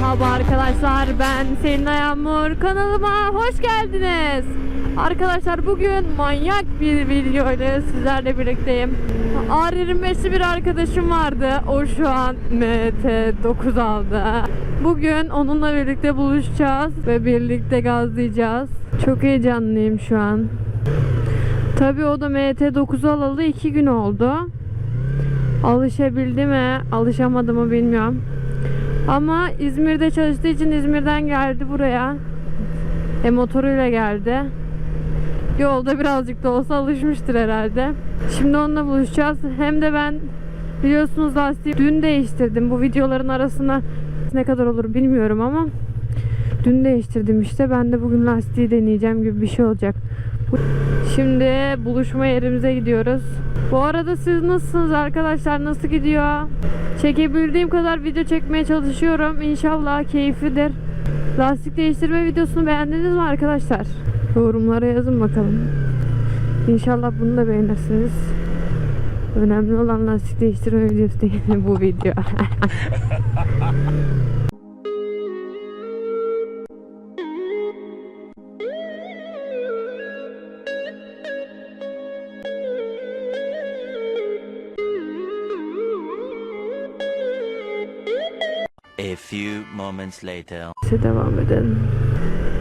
Merhaba arkadaşlar ben Selin Yağmur kanalıma hoş geldiniz. Arkadaşlar bugün manyak bir video ile sizlerle birlikteyim. R25'li bir arkadaşım vardı. O şu an MT9 aldı. Bugün onunla birlikte buluşacağız ve birlikte gazlayacağız. Çok heyecanlıyım şu an. Tabii o da MT9 alalı 2 gün oldu. Alışabildi mi, alışamadı mı bilmiyorum. Ama İzmir'de çalıştığı için İzmir'den geldi buraya. E motoruyla geldi. Yolda birazcık da olsa alışmıştır herhalde. Şimdi onunla buluşacağız. Hem de ben biliyorsunuz lastiği dün değiştirdim. Bu videoların arasına ne kadar olur bilmiyorum ama dün değiştirdim işte. Ben de bugün lastiği deneyeceğim gibi bir şey olacak. Şimdi buluşma yerimize gidiyoruz. Bu arada siz nasılsınız arkadaşlar? Nasıl gidiyor? Çekebildiğim kadar video çekmeye çalışıyorum. İnşallah keyiflidir. Lastik değiştirme videosunu beğendiniz mi arkadaşlar? Yorumlara yazın bakalım. İnşallah bunu da beğenirsiniz. Önemli olan lastik değiştirme videosu değil bu video. A few moments later. Devam edelim.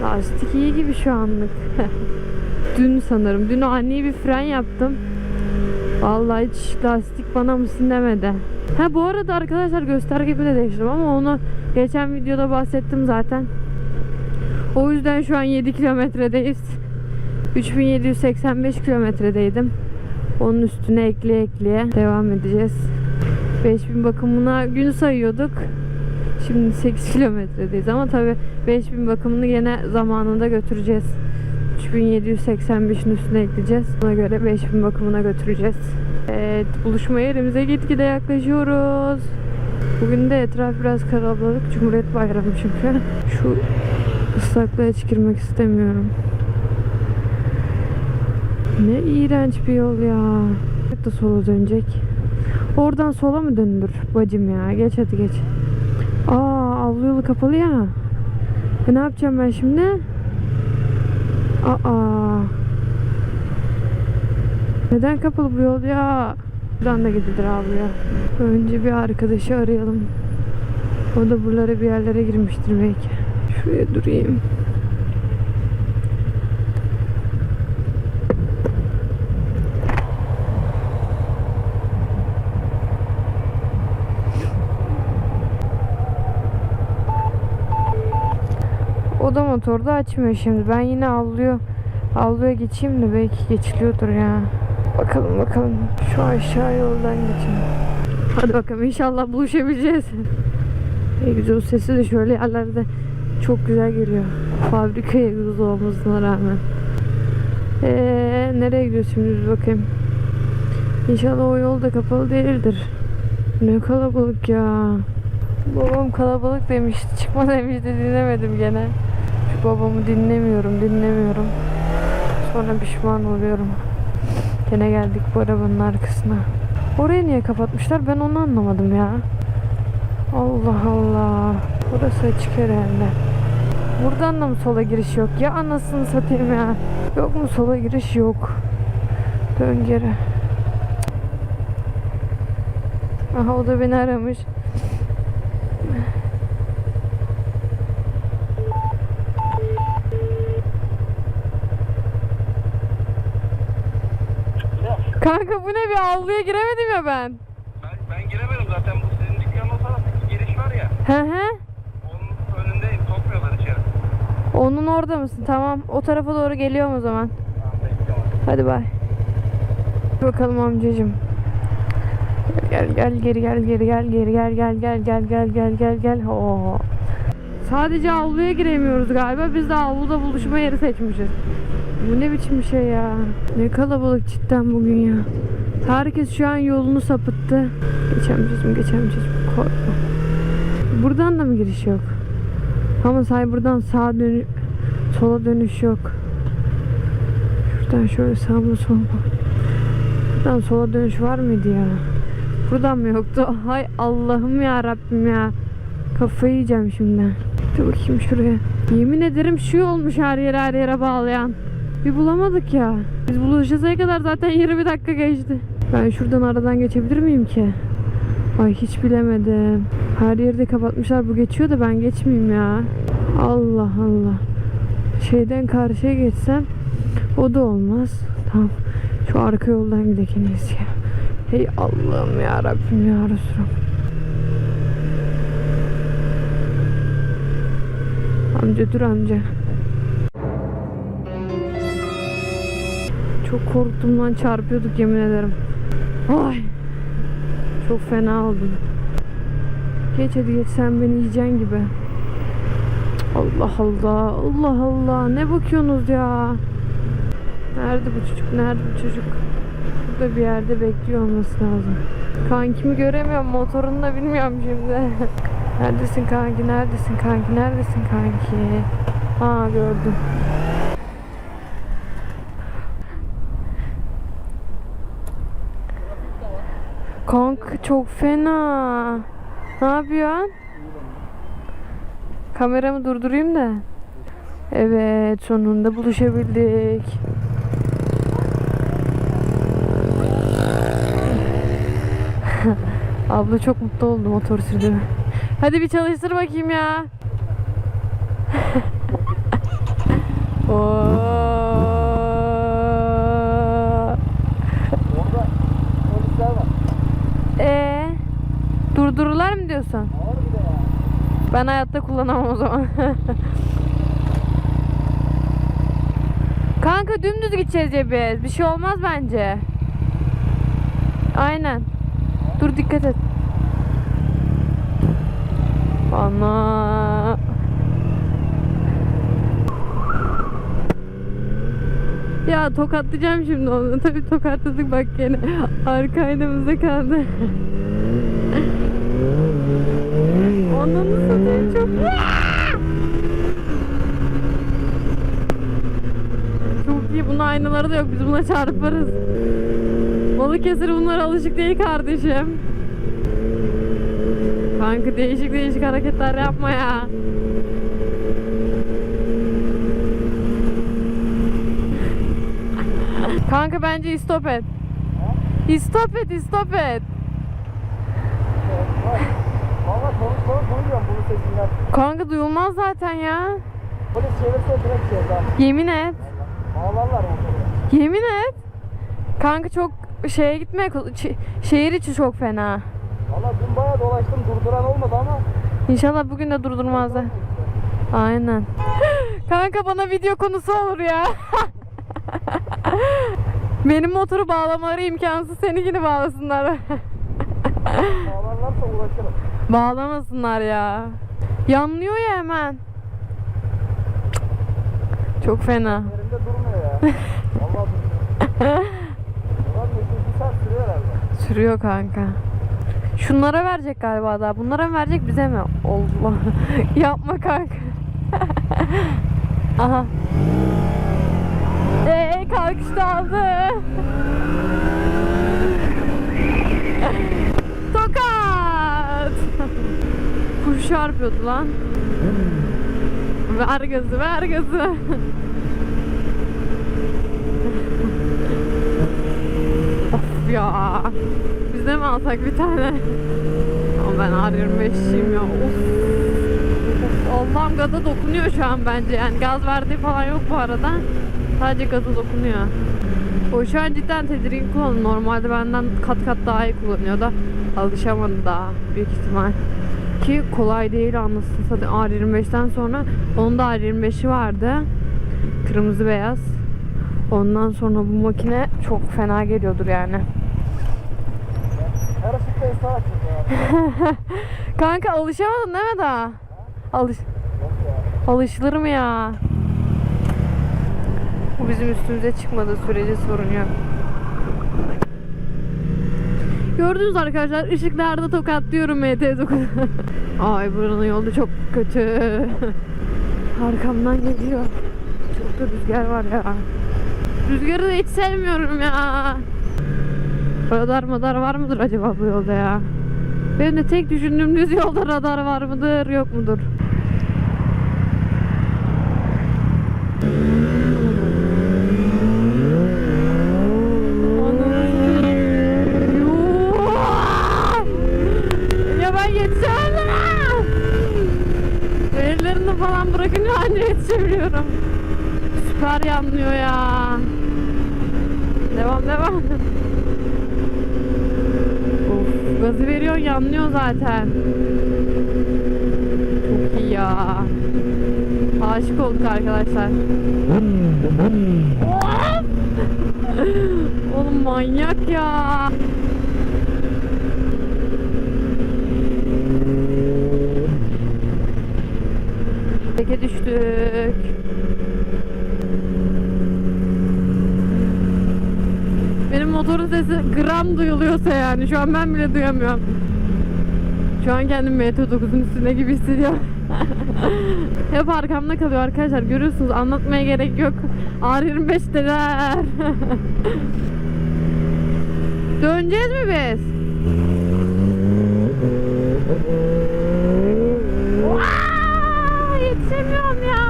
Lastik iyi gibi şu anlık. Dün sanırım. Dün ani bir fren yaptım. Vallahi hiç lastik bana mısın demedi. Ha bu arada arkadaşlar göstergemi de değiştirdim ama onu geçen videoda bahsettim zaten. O yüzden şu an 7 kilometredeyiz. 3785 kilometredeydim. Onun üstüne ekleye ekleye devam edeceğiz. 5000 bakımına gün sayıyorduk. Şimdi 8 kilometredeyiz ama tabi 5000 bakımını yine zamanında götüreceğiz. 3785'in üstüne ekleyeceğiz. Ona göre 5000 bakımına götüreceğiz. Evet buluşma yerimize gitgide yaklaşıyoruz. Bugün de etraf biraz kalabalık. Cumhuriyet Bayramı çünkü. Şu ıslaklığa hiç istemiyorum. Ne iğrenç bir yol ya. da sola dönecek. Oradan sola mı dönülür bacım ya? Geç hadi geç. Aa avlu yolu kapalı ya. E ne yapacağım ben şimdi? Aa. Neden kapalı bu yol ya? Buradan da gidilir avluya. Önce bir arkadaşı arayalım. O da buralara bir yerlere girmiştir belki. Şuraya durayım. O da açmıyor şimdi. Ben yine avluya avluya geçeyim de belki geçiliyordur ya. Bakalım bakalım. Şu aşağı yoldan geçelim. Hadi bakalım inşallah buluşabileceğiz. Ne güzel sesi de şöyle yerlerde çok güzel geliyor. Fabrika egzozu olmasına rağmen. Eee nereye gidiyoruz şimdi biz bakayım. İnşallah o yol da kapalı değildir. Ne kalabalık ya. Babam kalabalık demişti. Çıkma demişti dinlemedim gene. Babamı dinlemiyorum dinlemiyorum. Sonra pişman oluyorum. Gene geldik bu arabanın arkasına. Orayı niye kapatmışlar ben onu anlamadım ya. Allah Allah. Burası açık herhalde. Buradan da mı sola giriş yok? Ya anasını satayım ya. Yok mu sola giriş yok. Dön geri. Aha o da beni aramış. Kanka bu ne bir avluya giremedim ya ben. Ben, ben giremedim zaten bu sizin dükkanın o taraftaki giriş var ya Hı hı. onun önündeyim sokmuyorlar içeri. Onun orada mısın? Tamam. O tarafa doğru geliyorum o zaman. Tamam bekliyorum. Hadi bay. Bakalım amcacım. Gel gel geri gel geri gel geri gel gel gel gel gel gel gel gel. Oo. Sadece avluya giremiyoruz galiba. Biz de avluda buluşma yeri seçmişiz. Bu ne biçim bir şey ya. Ne kalabalık cidden bugün ya. Herkes şu an yolunu sapıttı. Geçemeyeceğim, geçemeyeceğim. Korkma. Buradan da mı giriş yok? Ama say buradan sağa dönü sola dönüş yok. Şuradan şöyle sağa mı sola mı? Buradan sola dönüş var mıydı ya? Buradan mı yoktu? Hay Allah'ım ya Rabbim ya. Kafayı yiyeceğim şimdi. Dur bakayım şuraya. Yemin ederim şu olmuş her yere her yere bağlayan. Bir bulamadık ya. Biz buluşacağız kadar zaten 20 dakika geçti. Ben şuradan aradan geçebilir miyim ki? Ay hiç bilemedim. Her yerde kapatmışlar. Bu geçiyor da ben geçmeyeyim ya. Allah Allah. Şeyden karşıya geçsem o da olmaz. Tamam. Şu arka yoldan gidelim ya. Hey Allah'ım ya Rabbim ya Resulüm. Amca dur amca. Çok korktum lan çarpıyorduk yemin ederim. Ay. Çok fena oldum. Geç hadi geç sen beni yiyeceksin gibi. Allah Allah Allah Allah ne bakıyorsunuz ya? Nerede bu çocuk? Nerede bu çocuk? Burada bir yerde bekliyor olması lazım. Kankimi göremiyorum. Motorunu da bilmiyorum şimdi. neredesin kanki? Neredesin kanki? Neredesin kanki? Aa gördüm. Kanka çok fena. Ne yapıyorsun? Kameramı durdurayım da. Evet sonunda buluşabildik. Abla çok mutlu oldu motor sürdü. Hadi bir çalıştır bakayım ya. Oo. Orada polisler var. Ee, durdururlar mı diyorsun? Ben hayatta kullanamam o zaman. Kanka dümdüz gideceğiz ya biz. Bir şey olmaz bence. Aynen. Dur dikkat et. Ana. Ya tokatlayacağım şimdi onu. Tabii tokatladık bak gene. Arka aynamızda kaldı. Ananı satayım çok... Çok iyi. Bunun aynaları da yok. Biz buna çarparız. Balıkesir bunlara alışık değil kardeşim. Kanka değişik değişik hareketler yapma ya. Kanka bence istop et. İstop et, istop et. Bunun sesinden. Kanka duyulmaz zaten ya. Polis çevirse direkt daha. Yemin et. Bağlarlar motoru. Yemin et. Kanka çok şeye gitme. şe- Şehir içi çok fena. Valla dün bayağı dolaştım durduran olmadı ama. İnşallah bugün de durdurmazlar. Aynen. Kanka bana video konusu olur ya. Benim motoru bağlamaları imkansız. Seninkini bağlasınlar. Bağlarlarsa uğraşırım. Bağlamasınlar ya. Yanlıyor ya hemen. Çok fena. Yerinde durmuyor ya. Valla durmuyor. Bir saat sürüyor herhalde. Sürüyor kanka. Şunlara verecek galiba daha. Bunlara mı verecek bize mi? Allah. Yapma kanka. Aha. Eee kalkışta aldı. Tokat. Kuş çarpıyordu lan. Ver gazı ver gazı. of ya. Biz de mi alsak bir tane? Ama ben R25'çiyim ya. Of, Allah'ım gaza dokunuyor şu an bence. Yani gaz verdiği falan yok bu arada. Sadece gaza dokunuyor. O şu an cidden tedirgin kullanıyor. Normalde benden kat kat daha iyi kullanıyor da alışamadı daha büyük ihtimal. Ki kolay değil anlasın satayım. R25'ten sonra onun da R25'i vardı. Kırmızı beyaz. Ondan sonra bu makine çok fena geliyordur yani. Kanka alışamadın değil mi daha? Alış alışılır mı ya? Bu bizim üstümüze çıkmadığı sürece sorun yok. Gördünüz arkadaşlar ışıklarda tokatlıyorum MT9. Ay buranın yolu çok kötü. Arkamdan geliyor. Çok da rüzgar var ya. Rüzgarı da hiç sevmiyorum ya. Radar madar var mıdır acaba bu yolda ya? Benim de tek düşündüğüm düz yolda radar var mıdır yok mudur? Ya ben yetişemem. Ellerini falan bırakın anne yetişebiliyorum. Süper yanmıyor ya. Devam devam. Of, gazı veriyor yanlıyor zaten. Çok iyi ya. Aşık olduk arkadaşlar. Oğlum manyak ya. Teke düştük. Benim motorun sesi gram duyuluyorsa yani şu an ben bile duyamıyorum. Şu an kendimi MT9'un üstünde gibi hissediyorum. Hep arkamda kalıyor arkadaşlar görüyorsunuz anlatmaya gerek yok. R25'teler. Döneceğiz mi biz? Aa, yetişemiyorum ya.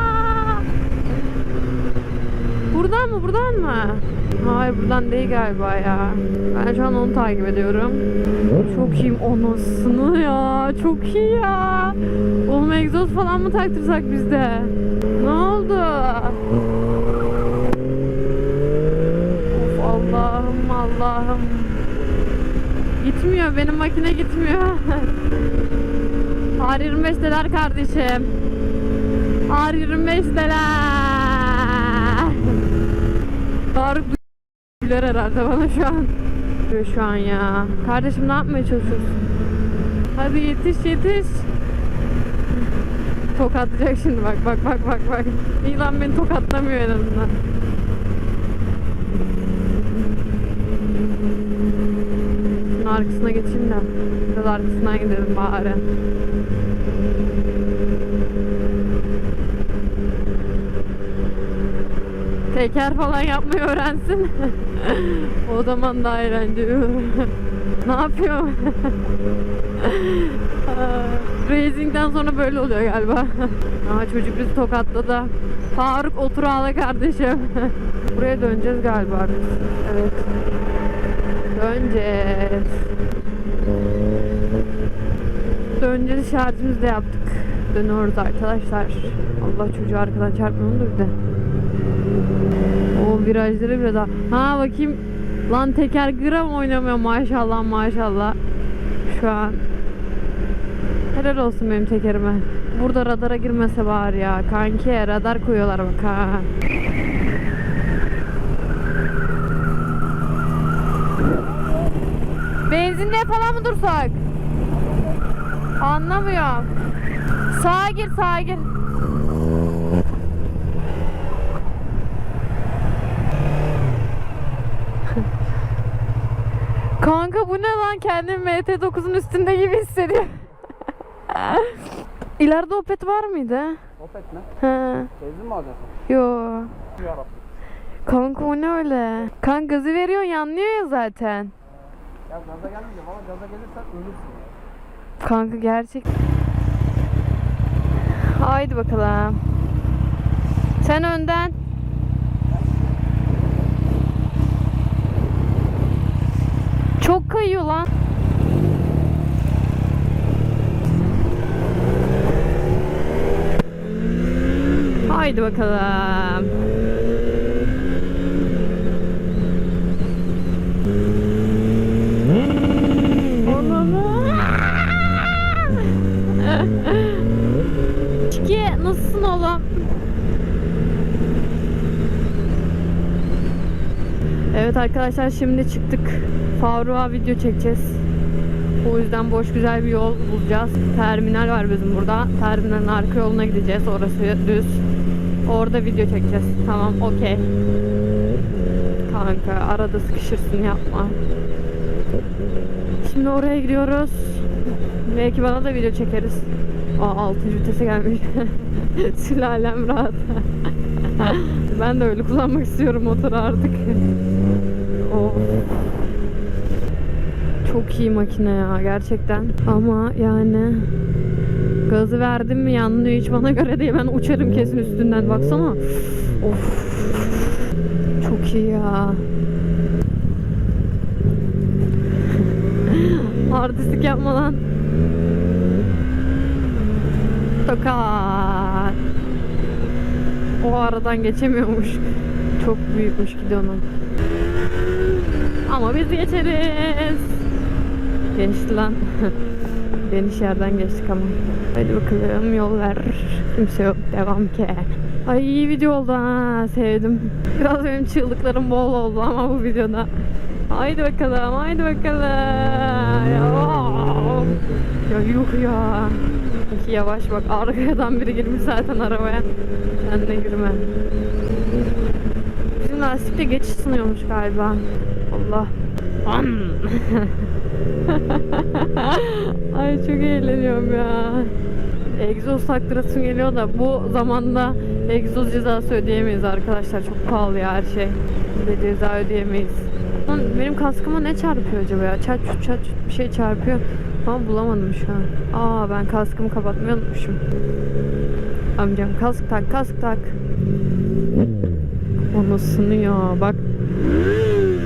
Buradan mı buradan mı? Hayır buradan değil galiba ya. Ben şu an onu takip ediyorum. Çok iyiyim onasını ya. Çok iyi ya. Oğlum egzoz falan mı taktırsak biz de? Ne oldu? Of Allah'ım Allah'ım. Gitmiyor benim makine gitmiyor. R25'teler kardeşim. R25'teler. Faruk güler herhalde bana şu an. Diyor Şu an ya. Kardeşim ne yapmaya çalışıyorsun? Hadi yetiş yetiş. Tokatlayacak şimdi bak bak bak bak bak. İyi lan beni tokatlamıyor en azından. Şunun arkasına geçeyim de. Biraz arkasından gidelim bari. Teker falan yapmayı öğrensin. o zaman daha eğlenceli ne yapıyor? Racing'den sonra böyle oluyor galiba. Aa, çocuk bizi tokatladı. Faruk otur ağla kardeşim. Buraya döneceğiz galiba biz. Evet. Döneceğiz. Döneceğiz şarjımızı da yaptık. Dönüyoruz arkadaşlar. Allah çocuğu arkadan çarpmıyor da bir de. O virajları bile daha. Ha bakayım. Lan teker gram oynamıyor maşallah maşallah. Şu an. Helal olsun benim tekerime. Burada radara girmese bari ya. Kanki radar koyuyorlar bak ha. Benzinliğe falan mı dursak? Anlamıyorum. Sağa gir sağa gir. Lan kendimi MT9'un üstünde gibi hissediyorum. İleride Opet var mıydı? Opet ne? He. Benzin mi alacaksın? Yo. Yarabbim. Kanka o ne öyle? Kan gazı veriyor yanlıyor ya zaten. Ya gaza gelmeyeceğim ama gaza gelirsen ölürsün ya. Kanka gerçek. Haydi bakalım. Sen önden. Çok kayıyor lan. Haydi bakalım. Çiki nasılsın oğlum? Evet arkadaşlar şimdi çıktık. Faruk'a video çekeceğiz. O yüzden boş güzel bir yol bulacağız. Terminal var bizim burada. Terminalin arka yoluna gideceğiz. Orası düz. Orada video çekeceğiz. Tamam okey. Kanka arada sıkışırsın yapma. Şimdi oraya gidiyoruz. Belki bana da video çekeriz. Aa 6. vitese gelmiş. Sülalem rahat. Ben de öyle kullanmak istiyorum motoru artık. of. Çok iyi makine ya gerçekten. Ama yani gazı verdim mi yanlıyor hiç bana göre değil. Ben uçarım kesin üstünden baksana. Of. Çok iyi ya. Artistlik yapma lan. Tokat. O aradan geçemiyormuş. Çok büyükmüş gidonun. Ama biz geçeriz. Geçti lan. Geniş yerden geçtik ama. Hadi bakalım yol ver. Kimse yok. Devam ki. Ay iyi video oldu ha. Sevdim. Biraz benim çığlıklarım bol oldu ama bu videoda. Haydi bakalım. Haydi bakalım. Ya, yuh ya. İki yavaş bak. Arkadan biri girmiş zaten arabaya. Sen de girme. Bizim lastikte geçiş sınıyormuş galiba. Allah. Ay çok eğleniyorum ya. Egzoz taktırasım geliyor da bu zamanda egzoz cezası ödeyemeyiz arkadaşlar. Çok pahalı ya her şey. Bir ceza ödeyemeyiz. Benim kaskıma ne çarpıyor acaba ya? Çat çut çat çut bir şey çarpıyor. Ama bulamadım şu an. Aa ben kaskımı kapatmayı unutmuşum. Amcam kask tak kask tak. O nasıl ya bak.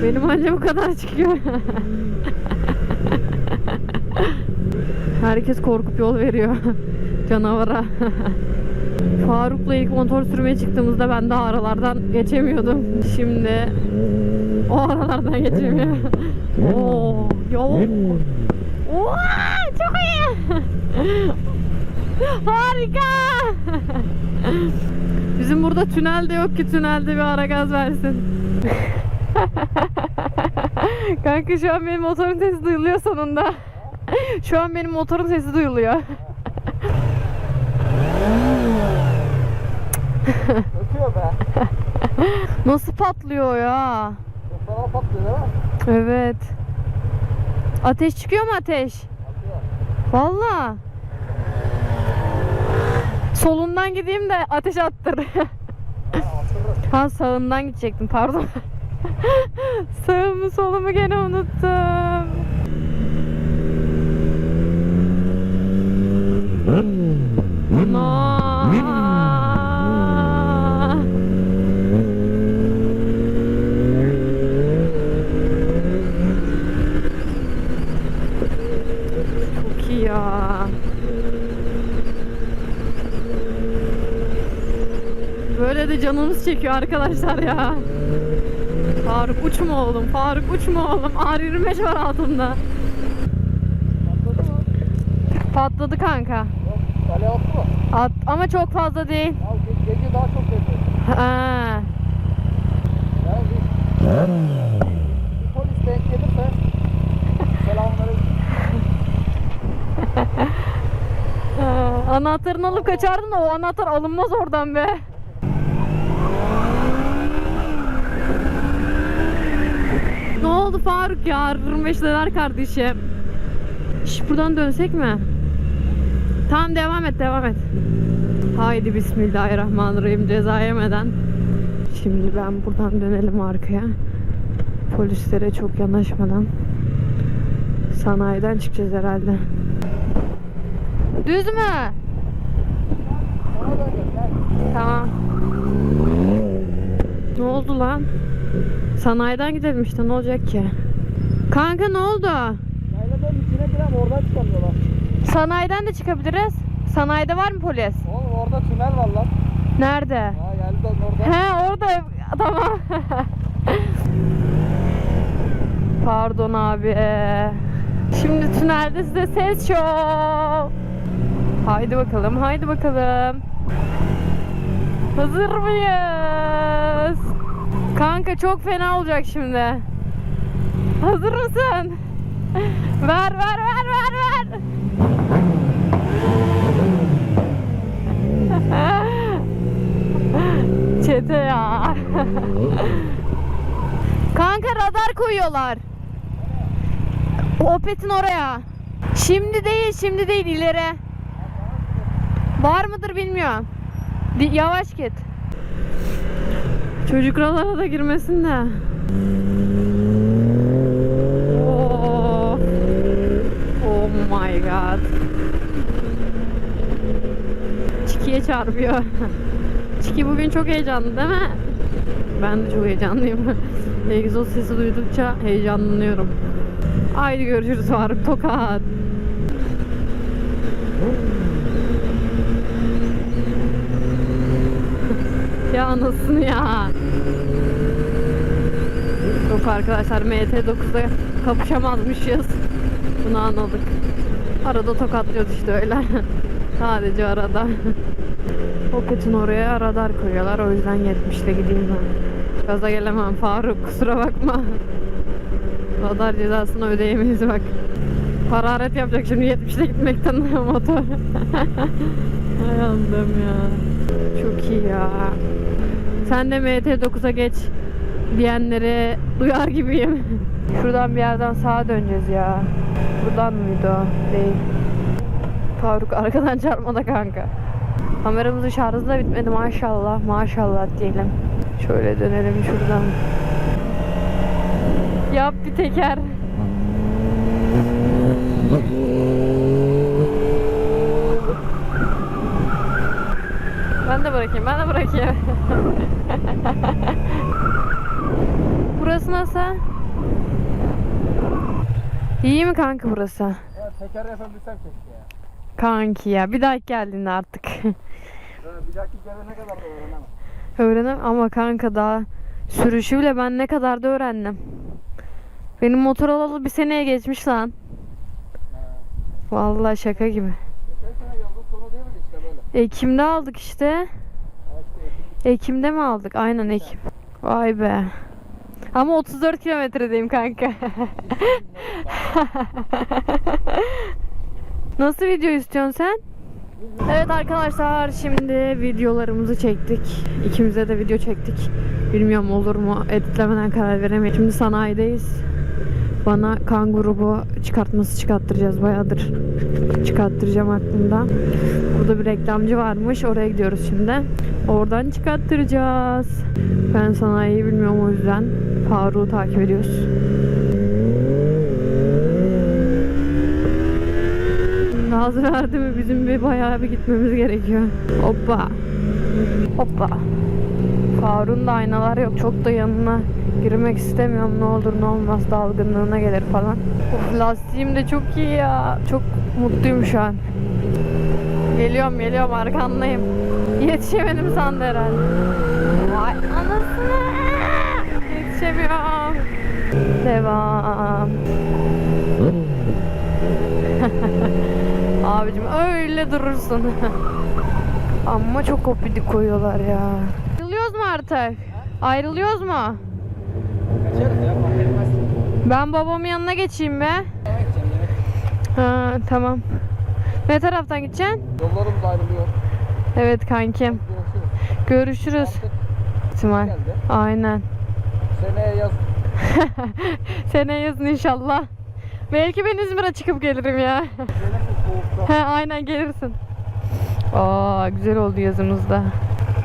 Benim anca bu kadar çıkıyor. Herkes korkup yol veriyor canavara. Faruk'la ilk motor sürmeye çıktığımızda ben daha aralardan geçemiyordum. Şimdi o aralardan geçemiyor. Oo, yol. Oo, çok iyi. Harika. Bizim burada tünel de yok ki tünelde bir ara gaz versin. Kanka şu an benim motorun sesi duyuluyor sonunda. Şu an benim motorun sesi duyuluyor. Ötüyor be. Nasıl patlıyor ya? Sana patlıyor değil mi? Evet. Ateş çıkıyor mu ateş? Valla. Solundan gideyim de ateş attır. ha sağından gidecektim pardon. Sağımı solumu gene unuttum. No. Çok iyi ya. Böyle de canımız çekiyor arkadaşlar ya. Faruk uçma oğlum. Faruk uçma oğlum. R25 var altında. Patladı mı? Patladı kanka. Kale attı mı? At, ama çok fazla değil. Ya gece daha çok geliyor. Ha. Ya bir, bir polis denk gelirse. Aa, Anahtarını alıp kaçardın da o anahtar alınmaz oradan be. Ne oldu Faruk ya? 25 neler kardeşim? Şş, buradan dönsek mi? Tamam devam et devam et. Haydi bismillahirrahmanirrahim ceza yemeden. Şimdi ben buradan dönelim arkaya. Polislere çok yanaşmadan. Sanayiden çıkacağız herhalde. Düz mü? Tamam. Ne oldu lan? Sanayiden gidelim işte ne olacak ki? Kanka ne oldu? Yaylaların içine giren oradan çıkamıyorlar. Sanayiden de çıkabiliriz. Sanayide var mı polis? Oğlum orada tünel var lan. Nerede? Ha yayladan orada. He orada. Tamam. Pardon abi. Şimdi tünelde size ses yok. Haydi bakalım, haydi bakalım. Hazır mıyız? Kanka çok fena olacak şimdi. Hazır mısın? Ver ver ver ver ver. Çete ya. Kanka radar koyuyorlar. Opet'in oraya. Şimdi değil, şimdi değil ileri. Var mıdır bilmiyorum. Yavaş git. Çocuklara da girmesin de. Oh. Oh my god. Çikiye çarpıyor. Çiki bugün çok heyecanlı değil mi? Ben de çok heyecanlıyım. Egzoz sesi duydukça heyecanlanıyorum. Haydi görüşürüz Faruk Tokat. Ya anasını ya. Yok arkadaşlar MT9'da kapışamazmışız. Bunu anladık. Arada tokatlıyoruz işte öyle. Sadece arada. Opet'in oraya radar koyuyorlar. O yüzden 70'le gideyim ben. Gaza gelemem Faruk kusura bakma. Radar cezasını ödeyemeyiz bak. Hararet yapacak şimdi 70'le gitmekten motor. Hay Allah'ım ya. Çok iyi ya. Sen de MT9'a geç diyenleri duyar gibiyim. Şuradan bir yerden sağa döneceğiz ya. Buradan mıydı o? Değil. Faruk arkadan çarpmadı kanka. Kameramızın şarjı da bitmedi maşallah. Maşallah diyelim. Şöyle dönelim şuradan. Yap bir teker. Ben de bırakayım, ben de bırakayım. burası nasıl? İyi mi kanka burası? Ya teker yapabilsem keşke ya. Kanki ya bir daha geldiğinde artık. Bir dahaki gelene kadar da öğrenemem. Öğrenem ama kanka daha sürüşü bile ben ne kadar da öğrendim. Benim motor alalı bir seneye geçmiş lan. Vallahi şaka gibi. Geçen sene yazın sonu değil mi işte böyle? Ekim'de aldık işte. Ekim'de mi aldık? Aynen Ekim. Vay be. Ama 34 kilometredeyim kanka. Nasıl video istiyorsun sen? Evet arkadaşlar şimdi videolarımızı çektik. İkimize de video çektik. Bilmiyorum olur mu? Editlemeden karar veremeyiz. Şimdi sanayideyiz. Bana kan grubu çıkartması çıkarttıracağız bayağıdır. Çıkarttıracağım aklımda. Burada bir reklamcı varmış. Oraya gidiyoruz şimdi. Oradan çıkarttıracağız. Ben sanayiyi bilmiyorum o yüzden. Faruk'u takip ediyoruz. Gaz verdi mi bizim bir bayağı bir gitmemiz gerekiyor. Hoppa. Hoppa. Faruk'un da aynalar yok. Çok da yanına girmek istemiyorum. Ne olur ne olmaz dalgınlığına gelir falan. Of, lastiğim de çok iyi ya. Çok mutluyum şu an. Geliyorum geliyorum arkandayım. Yetişemedim sandı herhalde. Vay anasını. Yetişemiyorum. Devam. Abicim öyle durursun. Ama çok kopidik koyuyorlar ya. Ayrılıyoruz mu artık? Ayrılıyoruz mu? Ben babamın yanına geçeyim be. Ha tamam. Ne taraftan gideceksin? Yollarımız ayrılıyor. Evet kankim. Görüşürüz. İhtimal. Aynen. Seneye yaz. Seneye yazın inşallah. Belki ben İzmir'e çıkıp gelirim ya. He aynen gelirsin. Aa güzel oldu yazımızda.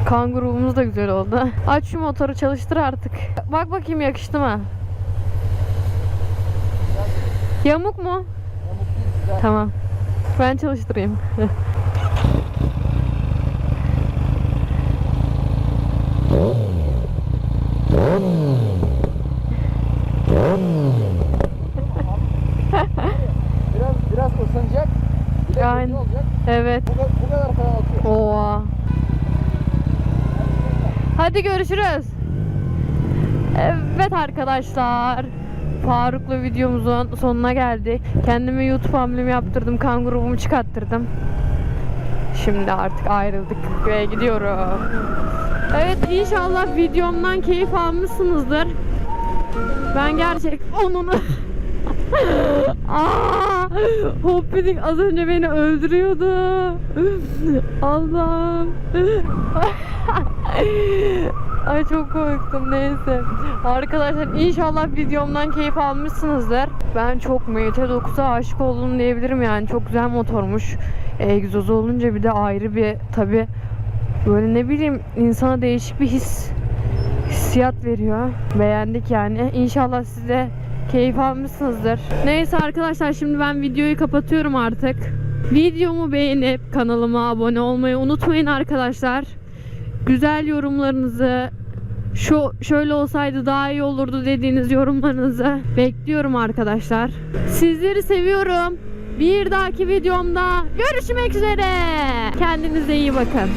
Kan grubumuz da güzel oldu. Aç şu motoru çalıştır artık. Bak bakayım yakıştı mı? Yamuk mu? Yamuk değil güzel. Tamam. Ben çalıştırayım. Biraz biraz ısınacak. Bir de kötü olacak. evet. Bu, bu kadar falan atıyor. Oha. Hadi görüşürüz. Evet arkadaşlar. Faruk'la videomuzun sonuna geldik. Kendime YouTube hamlemi yaptırdım. Kan grubumu çıkarttırdım. Şimdi artık ayrıldık ve gidiyorum. Evet inşallah videomdan keyif almışsınızdır. Ben gerçek onun Aa! Hoppidik az önce beni öldürüyordu. Allah'ım. Ay çok korktum neyse. Arkadaşlar inşallah videomdan keyif almışsınızdır. Ben çok MT9'a aşık oldum diyebilirim yani. Çok güzel motormuş. Egzozu olunca bir de ayrı bir tabi böyle ne bileyim insana değişik bir his hissiyat veriyor. Beğendik yani. İnşallah siz de keyif almışsınızdır. Neyse arkadaşlar şimdi ben videoyu kapatıyorum artık. Videomu beğenip kanalıma abone olmayı unutmayın arkadaşlar. Güzel yorumlarınızı şu şöyle olsaydı daha iyi olurdu dediğiniz yorumlarınızı bekliyorum arkadaşlar. Sizleri seviyorum. Bir dahaki videomda görüşmek üzere. Kendinize iyi bakın.